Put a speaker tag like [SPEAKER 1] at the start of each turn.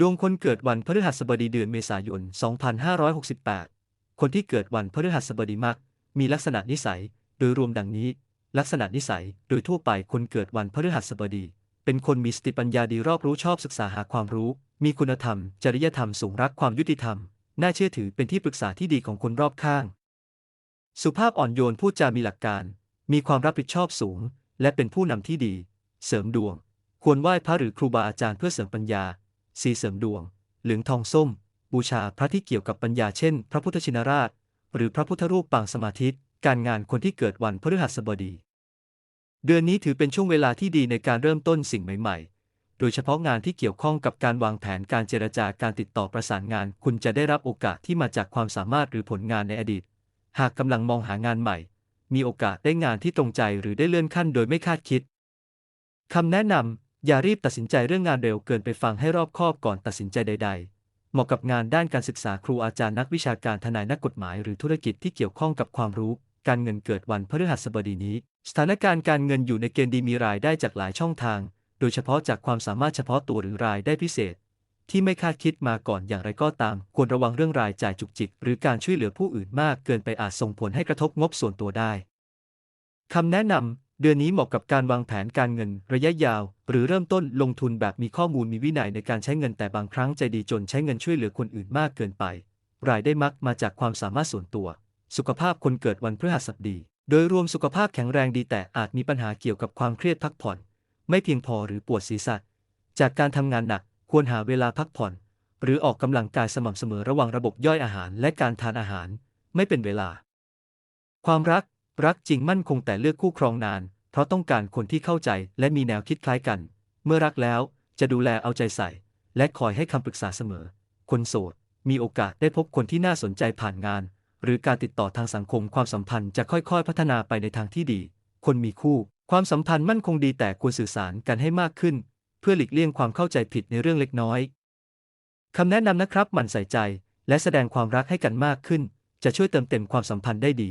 [SPEAKER 1] ดวงคนเกิดวันพฤหัสบดีเดือนเมษายน 2568 คนที่เกิดวันพฤหัสบดีมัก มีลักษณะนิสัย โดยรวมดังนี้ ลักษณะนิสัย โดยทั่วไปคนเกิดวันพฤหัสบดี เป็นคนมีสติปัญญาดีรอบรู้ชอบศึกษาหาความรู้ มีคุณธรรม จริยธรรมสูงรักความยุติธรรม น่าเชื่อถือเป็นที่ปรึกษาที่ดีของคนรอบข้าง สุภาพอ่อนโยนพูดจามีหลักการ มีความรับผิดชอบสูง และเป็นผู้นำที่ดี เสริมดวง ควรไหว้พระหรือครูบาอาจารย์เพื่อเสริมปัญญา สีเสริมดวง เหลืองทองส้ม บูชาพระที่เกี่ยวกับปัญญาเช่น พระพุทธชินราช หรือพระพุทธรูปปางสมาธิการงานคนที่เกิดวันพฤหัสบดี เดือนนี้ถือเป็นช่วงเวลาที่ดีในการเริ่มต้นสิ่งใหม่ ๆ โดยเฉพาะงานที่เกี่ยวข้องกับการวางแผนการเจรจาการติดต่อประสานงาน คุณจะได้รับโอกาสที่มาจากความสามารถหรือผลงานในอดีต หากกำลังมองหางานใหม่ มีโอกาสได้งานที่ตรงใจหรือได้เลื่อนขั้นโดยไม่คาดคิดคำแนะนำ อย่ารีบตัดสินใจเรื่องงานเร็วเกินไปฟังให้รอบคอบก่อนตัดสินใจใด ๆ เหมาะกับงานด้านการศึกษาครูอาจารย์นักวิชาการทนายนักกฎหมายหรือธุรกิจที่เกี่ยวข้องกับความรู้ การเงินเกิดวันพฤหัสบดีนี้ สถานการณ์การเงินอยู่ในเกณฑ์ดีมีรายได้จากหลายช่องทาง โดยเฉพาะจากความสามารถเฉพาะตัวหรือรายได้พิเศษ ที่ไม่คาดคิดมาก่อนอย่างไรก็ตาม ควรระวังเรื่องรายจ่ายจุกจิก หรือการช่วยเหลือผู้อื่นมากเกินไปอาจส่งผลให้กระทบงบส่วนตัวได้คำแนะนำ เดือนนี้เหมาะกับการวางแผนการเงินระยะยาว หรือเริ่มต้นลงทุนแบบมีข้อมูลมีวินัยในการใช้เงินแต่บางครั้งใจดีจนใช้เงินช่วยเหลือคนอื่นมากเกินไป รายได้มักมาจากความสามารถส่วนตัว สุขภาพคนเกิดวันพฤหัสบดี โดยรวมสุขภาพแข็งแรงดีแต่อาจมีปัญหาเกี่ยวกับความเครียดพักผ่อน ไม่เพียงพอหรือปวดศีรษะ จากการทำงานหนักควรหาเวลาพักผ่อน หรือออกกำลังกายสม่ำเสมอระหว่างระบบย่อยอาหารและการทานอาหาร ไม่เป็นเวลา ความรัก รักจริงมั่นคงแต่เลือกคู่ครองนาน เพราะต้องการคนที่เข้าใจและมีแนวคิดคล้ายกัน เมื่อรักแล้วจะดูแลเอาใจใส่ และคอยให้คำปรึกษาเสมอ คนโสด มีโอกาสได้พบคนที่น่าสนใจผ่านงาน หรือการติดต่อทางสังคมความสัมพันธ์จะค่อยๆ พัฒนาไปในทางที่ดี คนมีคู่ ความสัมพันธ์มั่นคงดีแต่ควรสื่อสารกันให้มากขึ้น เพื่อหลีกเลี่ยงความเข้าใจผิดในเรื่องเล็กน้อยคำแนะนำนะครับหมั่นใส่ใจ และแสดงความรักให้กันมากขึ้น จะช่วยเติมเต็มความสัมพันธ์ได้ดี